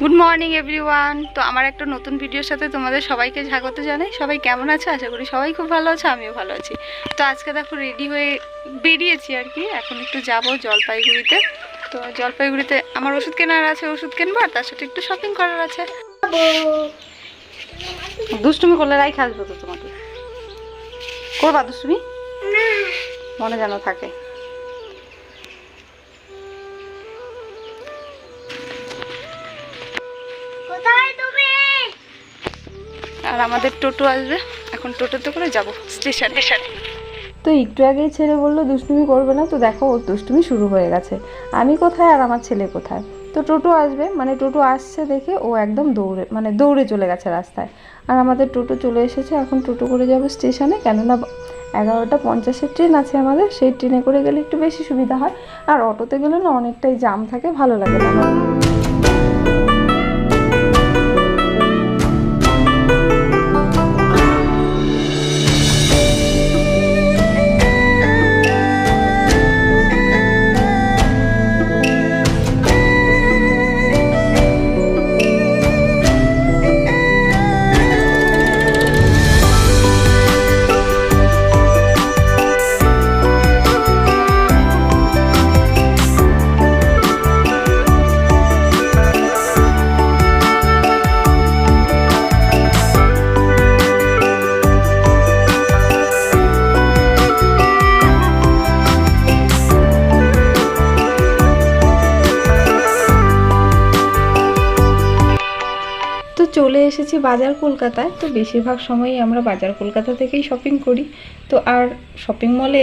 Good morning everyone তো আমার একটা নতুন ভিডিওর সাথে তোমাদের সবাইকে স্বাগত জানাই। সবাই কেমন আছে? আশা করি সবাই খুব ভালো আছে আমিও ভালো আছি। তো আজকে দেখো রেডি হয়ে বেরিয়েছি আর কি। এখন একটু যাব জলপাইগুড়িতে। তো জলপাইগুড়িতে আমার ওষুধ কেনার আছে ওষুধ কিনবো আর তার সাথে একটু শপিং করার আছে। দুষ্টুমি করলে রাই খাসবো তো তোমাকে করবা দুষ্টুমি? মনে যেন থাকে। আর আমাদের টোটো আসবে। এখন টোটোতে করে যাব। স্টেশন। স্টেশনে। তো একটু আগেই ছেলে বলল দুষ্টুমি করবে না তো দেখো ওর দুষ্টুমি শুরু হয়ে গেছে। আমি কোথায় আর আমার ছেলে কোথায়? তো টোটো আসবে মানে টোটো আসছে দেখে ও একদম দৌড়ে মানে দৌড়ে চলে গেছে রাস্তায়। আর আমাদের টোটো চলে এসেছে এখন টোটো করে যাব স্টেশনে কেননা এগারোটা পঞ্চাশের ট্রেন আছে আমাদের সেই ট্রেনে করে গেলে একটু বেশি সুবিধা হয়। আর অটোতে গেলে না অনেকটাই জাম থাকে ভালো লাগে না। এসেছি বাজার কলকাতায়। তো বেশিরভাগ সময়ই আমরা বাজার কলকাতা থেকেই শপিং করি। তো আর শপিং মলে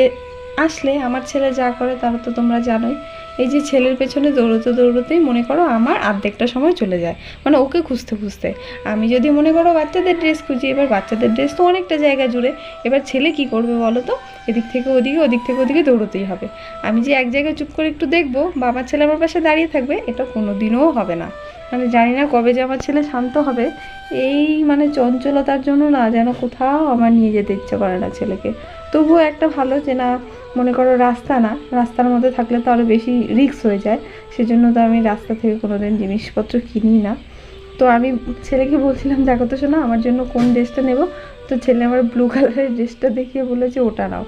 আসলে আমার ছেলে যা করে তারা তো তোমরা জানোই। এই যে ছেলের পেছনে দৌড়তে দৌড়তেই মনে করো আমার আর্ধেকটা সময় চলে যায়। মানে ওকে খুঁজতে খুঁজতে। আমি যদি মনে করো বাচ্চাদের ড্রেস খুঁজি, এবার বাচ্চাদের ড্রেস তো অনেকটা জায়গা জুড়ে। এবার ছেলে কি করবে বলো তো? এদিক থেকে ওদিকে, ওদিক থেকে ওদিকে দৌড়তেই হবে। আমি যে এক জায়গায় চুপ করে একটু দেখব বাবার ছেলে আমার পাশে দাঁড়িয়ে থাকবে, এটা কোনো দিনও হবে না। মানে জানি না কবে যে আমার ছেলে শান্ত হবে, এই মানে চঞ্চলতার জন্য না যেন কোথাও আমার নিয়ে যেতে ইচ্ছে করে না ছেলেকে। তবুও একটা ভালো যে না, মনে করো রাস্তা না, রাস্তার মধ্যে থাকলে তো আরও বেশি রিক্স হয়ে যায়, সেজন্য তো আমি রাস্তা থেকে কোনো দিন জিনিসপত্র কিনি না। তো আমি ছেলেকে বলছিলাম, দেখো তো শোনা আমার জন্য কোন ড্রেসটা নেব? তো ছেলে আমার ব্লু কালারের ড্রেসটা দেখিয়ে বলেছে ওটা নাও।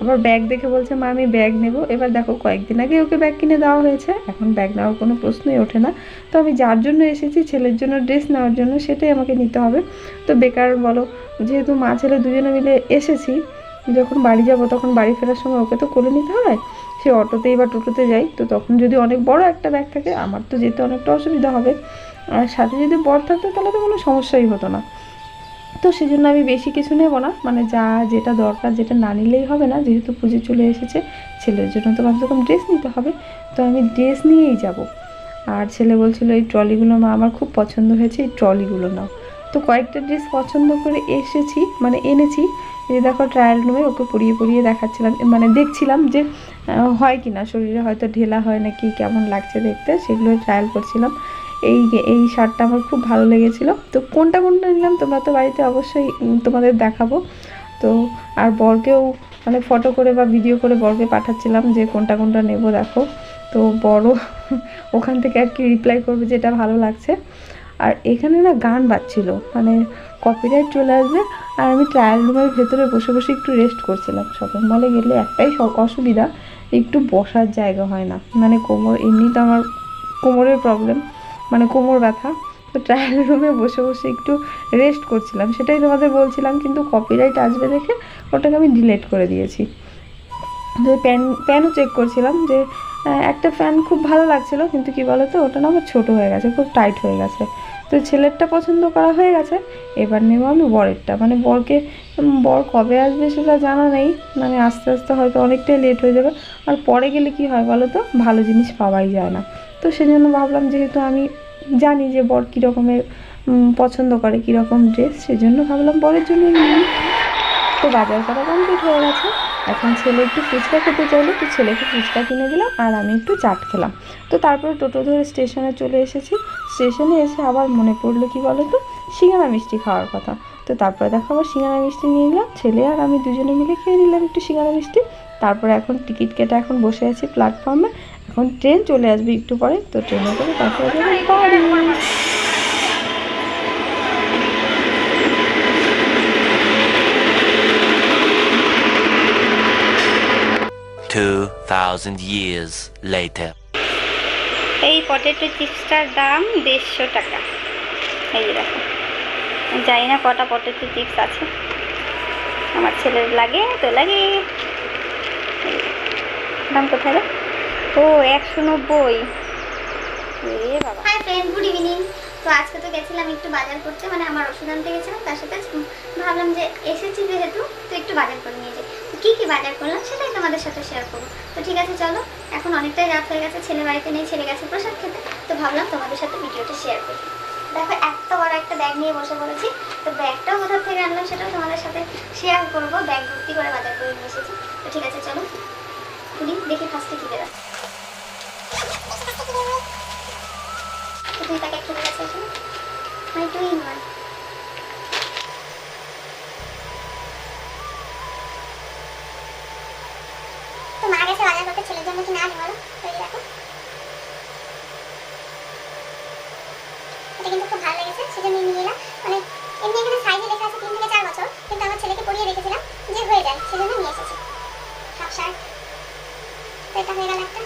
আবার ব্যাগ দেখে বলছে, মা, আমি ব্যাগ নেব। এবার দেখো, কয়েকদিন আগে ওকে ব্যাগ কিনে দেওয়া হয়েছে। এখন ব্যাগ নেওয়ার কোনো প্রশ্নই ওঠে না। তো আমি যার জন্য এসেছি, ছেলের জন্য ড্রেস নেওয়ার জন্য, সেটাই আমাকে নিতে হবে। তো বেকার বলো, যেহেতু মা, ছেলে দুজনে মিলে এসেছি, যখন বাড়ি যাব, তখন বাড়ি ফেরার সময় ওকে তো কোলে নিতে হয়। সে অটোতেই বা টোটোতে যাই। তো তখন যদি অনেক বড় একটা ব্যাগ থাকে, আমার তো যেতে অনেকটা অসুবিধা হবে। আর সাথে যদি বর থাকতো, তাহলে তো কোনো সমস্যাই হতো না। তো সেজন্য আমি বেশি কিছু নেব না। মানে যা যেটা দরকার যেটা না নিলেই হবে না। যেহেতু পুজো চলে এসেছে, ছেলের জন্য তো কমসে কম ড্রেস নিতে হবে। তো আমি ড্রেস নিয়েই যাব। আর ছেলে বলছিল, এই ট্রলিগুলো মা, আমার খুব পছন্দ হয়েছে, এই ট্রলিগুলো নাও। তো কয়েকটা ড্রেস পছন্দ করে এসেছি মানে এনেছি। যে দেখো ট্রায়াল রুমে ওকে পরিয়ে পরিয়ে দেখাচ্ছিলাম। মানে দেখছিলাম যে হয় কি না শরীরে হয়তো ঢেলা হয় নাকি, কেমন লাগছে দেখতে, সেগুলো ট্রায়াল করছিলাম। এই এই শার্টটা আমার খুব ভালো লেগেছিল। তো কোনটা কোনটা নিলাম তোমরা তো বাড়িতে অবশ্যই তোমাদের দেখাবো। তো আর বরকেও মানে ফটো করে বা ভিডিও করে বরকে পাঠাচ্ছিলাম যে কোনটা কোনটা নেব, দেখো। তো বড় ওখান থেকে আর কি রিপ্লাই করবে যেটা ভালো লাগছে। আর এখানে না গান বাজছিল মানে কপিরাইট চলে আসবে আর আমি ট্রায়াল রুমের ভেতরে বসে বসে একটু রেস্ট করছিলাম শপিং মলে গেলে একটাই অসুবিধা, একটু বসার জায়গা হয় না। মানে কোমর এমনি তো আমার কোমরের প্রবলেম মানে কোমর ব্যথা। তো ট্রায়াল রুমে বসে বসে একটু রেস্ট করছিলাম। সেটাই তোমাদের বলছিলাম, কিন্তু কপিরাইট আসবে দেখে ওটাকে আমি ডিলেট করে দিয়েছি। যে প্যান প্যানও চেক করছিলাম যে একটা ফ্যান খুব ভালো লাগছিল, কিন্তু কি বলো তো ওটা না আমার ছোটো হয়ে গেছে, খুব টাইট হয়ে গেছে। তো ছেলেরটা পছন্দ করা হয়ে গেছে, এবার নেব আমি বরেরটা। মানে বরকে বর কবে আসবে সেটা জানা নেই। মানে আস্তে আস্তে হয়তো অনেকটাই লেট হয়ে যাবে। আর পরে গেলে কি হয় বলো তো ভালো জিনিস পাওয়াই যায় না। তো সেজন্য ভাবলাম যেহেতু আমি জানি যে বর কী রকমের পছন্দ করে কীরকম ড্রেস সেজন্য ভাবলাম বরের জন্য তো বাজার করা কমপ্লিট হয়ে গেছে। এখন ছেলে একটু ফুচকা খেতে চাইলো, তো ছেলেকে ফুচকা কিনে দিলাম আর আমি একটু চাট খেলাম। তো তারপরে টোটো ধরে স্টেশনে চলে এসেছি। স্টেশনে এসে আবার মনে পড়ল কি বলো তো সিঙ্গারা মিষ্টি খাওয়ার কথা। তো তারপরে দেখো আবার সিঙ্গারা মিষ্টি নিয়ে নিলাম। ছেলে আর আমি দুজনে মিলে খেয়ে নিলাম একটু সিঙ্গারা মিষ্টি। তারপরে এখন টিকিট কেটে এখন বসে আছি প্ল্যাটফর্মে এখন ট্রেন চলে আসবে একটু পরে তো ট্রেনে করে তারপরে বাড়ি। Two thousand years later. এই পটেটো চিপসটার দাম দেড়শো টাকা। এই যে দেখো। জানি না কটা পটেটো চিপস আছে। আমার ছেলের লাগে তো লাগে। দাম কোথায় রে? ও, একশো নব্বই। হাই ফ্রেন্ড গুড ইভিনিং তো আজকে তো গেছিলাম একটু বাজার করতে মানে আমার ওষুধ আনতে গেছিলাম, তার সাথে ভাবলাম যে এসেছি যেহেতু, তো একটু বাজার করে নিয়ে যাই। কী কী বাজার করলাম সেটাই তোমাদের সাথে শেয়ার করব। তো ঠিক আছে, চলো। এখন অনেকটাই রাত হয়ে গেছে, ছেলে বাড়িতে নেই, ছেলে গেছে প্রসাদ খেতে। তো ভাবলাম তোমাদের সাথে ভিডিওটা শেয়ার করি। দেখো এত বড় একটা ব্যাগ নিয়ে বসে পড়েছি। তো ব্যাগটাও কোথা থেকে আনলাম সেটাও তোমাদের সাথে শেয়ার করব। ব্যাগ ভর্তি করে বাজার করে নিয়ে এসেছি। তো ঠিক আছে, চলো। খুলি, দেখি ফার্স্টে কী বেরোয় তো দুই প্যাকেট খেতে গেছে এখানে মানে টু ইন ওয়ান তো মা গেছে বাজার করতে ছেলের জন্য কি না আনি বলো তো এই দেখো এটা কিন্তু খুব ভালো লেগেছে সেজন্য নিয়ে এলাম মানে এমনি এখানে সাইজে লেখা আছে তিন থেকে চার বছর কিন্তু আমার ছেলেকে পরিয়ে রেখেছিলাম যে হয়ে যায় সেজন্য নিয়ে এসেছি হাফ শার্ট তো এটা হয়ে গেল একটা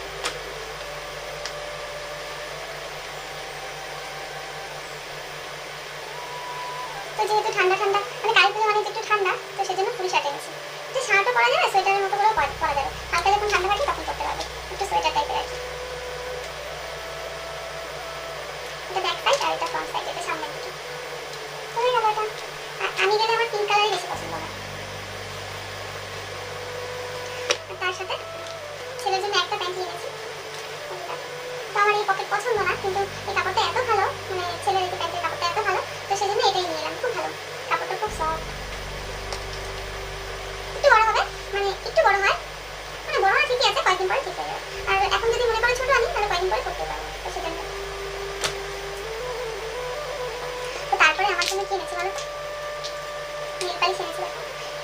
তো যেহেতু ঠান্ডা ঠান্ডা মানে কালী পুজো মানে যে একটু ঠান্ডা তো সেজন্য ফুল শার্ট এনেছি যে শার্টও পরা যাবে সোয়েটারের মতো করেও পরা- পরা যাবে হালকা যখন ঠান্ডা থাকে তখন পরতে পারবে একটু সোয়েটার টাইপের আর কি এটা ব্যাক সাইড আর এটা ফ্রন্ট সাইড এটা সামনের দিকে তো হয়ে গেল এটা আর আমি গেলে আমার পিঙ্ক কালারই বেশি পছন্দ হয় আর তার সাথে ছেলের জন্য একটা প্যান্ট এনেছি এই দেখো। তো আমার এই পকেট পছন্দ না কিন্তু এই কাপড়টা এত ভালো মানে ছেলের এই প্যান্টের কাপড়টা এত ভালো তো সেজন্য এটাই নিয়ে এলাম খুব ভালো কাপড়টা খুব সফট একটু বড় হবে মানে একটু বড় হয় মানে বড় হয় ঠিকই আছে কয়েকদিন পরে ঠিক হয়ে যাবে আর এখন যদি মনে করো ছোট আনি তাহলে কয়েকদিন পরে করতে পারব তো সেজন্য তো তারপরে আমার জন্য কি এনেছি বলো নেল পালিশ এনেছি দেখো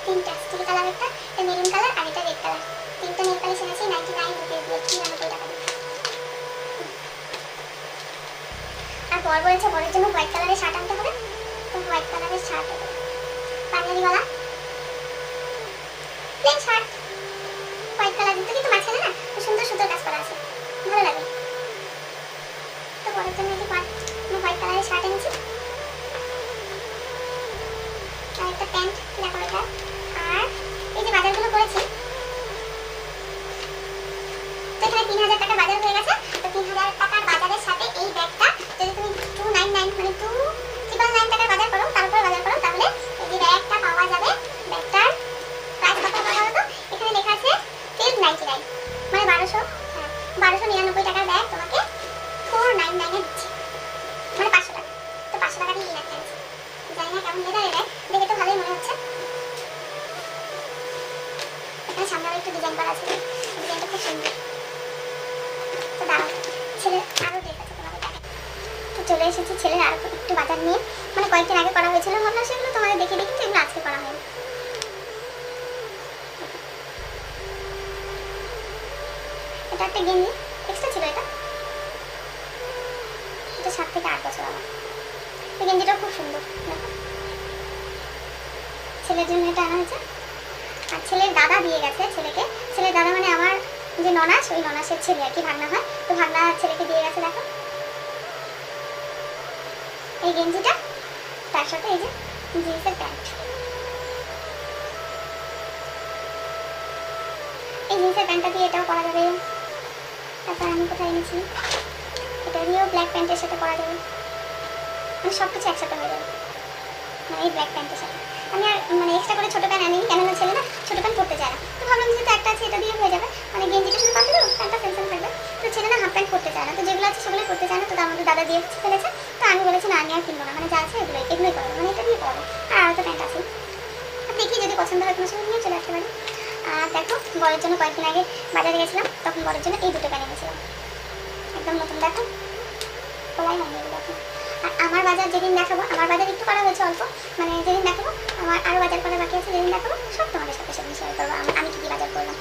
তিনটা স্টিল কালার একটা একটা মেরুন কালার আর এটা রেড কালার। তিনটা নেল পালিশ এনেছি নাইনটি নাইন রুপিস দিয়ে তিরানব্বই টাকা আর বর বলেছে বরের জন্য হোয়াইট কালারের শার্ট আনতে হবে। তো হোয়াইট কালারের শার্ট পাঞ্জাবিওয়ালা প্লেন শার্ট মনে হচ্ছে। এখানে সামনে একটু ডিজাইন আছে ডিজাইনটা খুব সুন্দর। তো ছেলের আরও তোমাদের তো চলে এসেছি ছেলের আরও একটু বাজার নিয়ে। মানে কয়েকদিন আগে করা হয়েছিল, ভাবলাম সেগুলো তোমাদের দেখে দেখি, তো এগুলো আজকে করা হয়নি। এটা একটা গেঞ্জি এক্সট্রা ছিল এটা। এটা সাত থেকে আট বছর আমার। এই গেঞ্জিটা খুব সুন্দর ছেলের জন্য এটা আর ছেলের দাদা দিয়ে গেছে ছেলেকে। ছেলের দাদা মানে আমার যে ননাস, ওই ননাসের ছেলে আর কি, ভাগনা হয় তো ভাগনা ছেলেকে দিয়ে গেছে, দেখো। এই গেঞ্জিটা, তার সাথে এই যে জিন্সের প্যান্ট। এই জিন্সের প্যান্টটা দিয়ে এটাও করা যাবে। তারপর আমি কোথায় এনেছি? এটা দিয়েও ব্ল্যাক প্যান্টের সাথে করা যাবে। মানে সব কিছু একসাথে হয়ে যাবে। মানে এই ব্ল্যাক প্যান্টের সাথে। আমি আর মানে এক্সট্রা করে ছোটো প্যান্ট আনিনি, কেননা ছেলে না, ছোটো প্যান্ট পরতে চায় না। তো ভাবলাম যেহেতু একটা আছে, এটা দিয়ে হয়ে যাবে। মানে গেঞ্জিটা শুধু পাঠিয়ে দেবো প্যান্টটা সেন্সেন থাকবে। তো ছেলে না হাফ প্যান্ট পরতে চায় না। তো যেগুলো আছে সেগুলো পরতে চায় না। তো মধ্যে দাদা দিয়ে ফেলেছে তো আমি বলেছি, না, আমি আর কিনবো না। মানে যা আছে এগুলোই এগুলোই করব মানে এটা দিয়ে করব আর আরও তো প্যান্ট আছে দেখি যদি পছন্দ হয় তোমার সঙ্গে নিয়ে চলে আসতে পারি। আর দেখো, বরের জন্য কয়েকদিন আগে বাজারে গেছিলাম, তখন বরের জন্য এই দুটো প্যান্ট এনেছিলাম। একদম নতুন দেখো। এগুলো এখন। আর আমার বাজার যেদিন দেখাবো, আমার বাজার একটু করা হয়েছে অল্প মানে যেদিন দেখাবো, আমার আরও বাজার করা বাকি আছে, যেদিন দেখাবো, সব তোমাদের সাথে সেদিন শেয়ার করব। আমি কী কী বাজার করলাম?